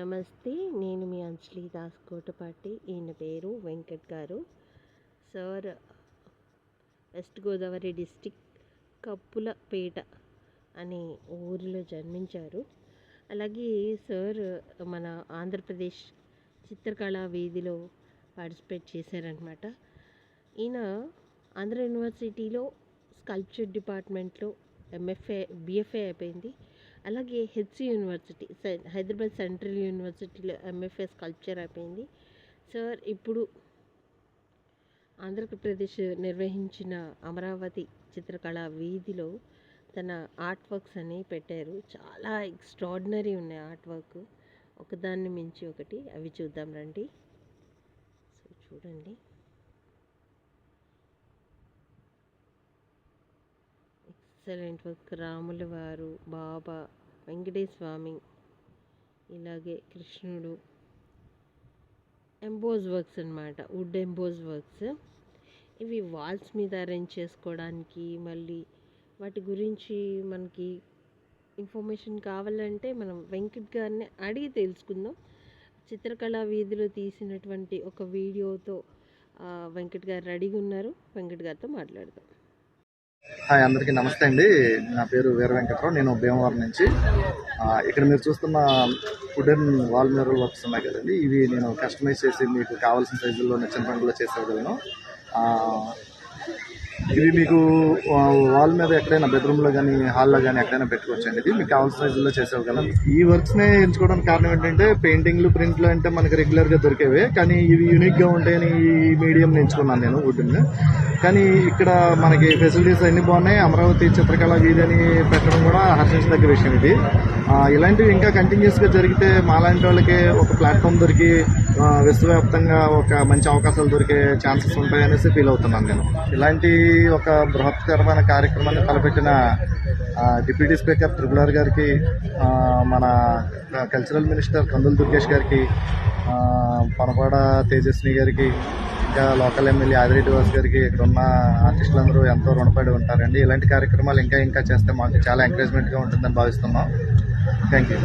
నమస్తే నేను మీ అంజలి దాస్ కోటపాటి. ఈయన పేరు Venkat garu. Sir west Godavari district Kappulapeta అనే ఊరిలో జన్మించారు. అలాగే సార్ మన ఆంధ్రప్రదేశ్ చిత్రకళా వీధిలో పార్టిసిపేట్ చేశారనమాట ఈయన ఆంధ్ర యూనివర్సిటీలో స్కల్ప్చర్ డిపార్ట్మెంట్లో ఎంఎఫ్ఏ బిఎఫ్ఏ అయిపోయింది. అలాగే హెచ్సి యూనివర్సిటీ హైదరాబాద్ సెంట్రల్ యూనివర్సిటీలో ఎంఎఫ్ఎస్ కల్చర్ అయిపోయింది. సార్ ఇప్పుడు ఆంధ్రప్రదేశ్ నిర్వహించిన అమరావతి చిత్రకళా వీధిలో తన ఆర్ట్ వర్క్స్ అని పెట్టారు. చాలా ఎక్స్ట్రాడినరీ ఉన్నాయి ఆర్ట్ వర్క్. ఒకదాన్ని మించి ఒకటి. అవి చూద్దాం రండి. సో చూడండి. Excellent work. రాముల వారు బాబా వెంకటేశ్వామి ఇలాగే కృష్ణుడు. ఎంబోజ్ వర్క్స్ అన్నమాట వుడ్ ఎంబోజ్ వర్క్స్. ఇవి వాల్స్ మీద అరేంజ్ చేసుకోవడానికి మళ్ళీ వాటి గురించి మనకి ఇన్ఫర్మేషన్ కావాలంటే మనం వెంకట్ గారిని అడిగి తెలుసుకుందాం. చిత్రకళా వీధిలో తీసినటువంటి ఒక వీడియోతో వెంకట్ గారు రెడీగా ఉన్నారు. వెంకట్ గారితో మాట్లాడదాం. హాయ్ అందరికీ నమస్తే అండి. నా పేరు వీర వెంకట్రావు నేను భీమవరం నుంచి. ఇక్కడ మీరు చూస్తున్న వుడెన్ వాల్ మ్యూరల్ వర్క్స్ ఉన్నాయి కదండి. ఇవి నేను కస్టమైజ్ చేసి మీకు కావాల్సిన సైజుల్లో నచ్చిన రంగులో చేసేయగలను ఇవి మీకు వాల్ మీద ఎక్కడైనా బెడ్రూమ్లో కానీ హాల్లో కానీ ఎక్కడైనా పెట్టుకోవచ్చండి ఇది? మీకు కావాల్సిన సైజుల్లో చేసేయగలం ఈ వర్క్స్నే ఎంచుకోవడానికి కారణం ఏంటంటే పెయింటింగ్లు ప్రింట్లు అంటే మనకి రెగ్యులర్గా దొరికేవే కానీ ఇవి యూనిక్గా ఉంటాయని ఈ మీడియం ఎంచుకున్నాను నేను వుడ్ని కానీ ఇక్కడ మనకి ఫెసిలిటీస్ అన్నీ బాగున్నాయి. అమరావతి చిత్రకళ వీధి అని పెట్టడం కూడా హర్షించదగ్గ విషయం ఇది. ఇలాంటివి ఇంకా కంటిన్యూస్గా జరిగితే మాలాంటి వాళ్ళకి ఒక ప్లాట్ఫామ్ దొరికి విశ్వవ్యాప్తంగా ఒక మంచి అవకాశాలు దొరికే ఛాన్సెస్ ఉంటాయనేసి ఫీల్ అవుతున్నాను నేను. ఇలాంటి ఒక బృహత్కరమైన కార్యక్రమాన్ని తలపెట్టిన డిప్యూటీ స్పీకర్ త్రిపులార్ గారికి మన కల్చరల్ మినిస్టర్ కందుల దుర్గేష్ గారికి పనపాడ తేజస్వి గారికి ఇంకా లోకల్ ఎమ్మెల్యే ఆదిరి వాస్ గారికి ఇక్కడ ఉన్న ఆర్టిస్టులందరూ ఎంతో రుణపడి ఉంటారండి. ఇలాంటి కార్యక్రమాలు ఇంకా ఇంకా చేస్తే మాకు చాలా ఎంకరేజ్మెంట్గా ఉంటుందని భావిస్తున్నాం. Thank you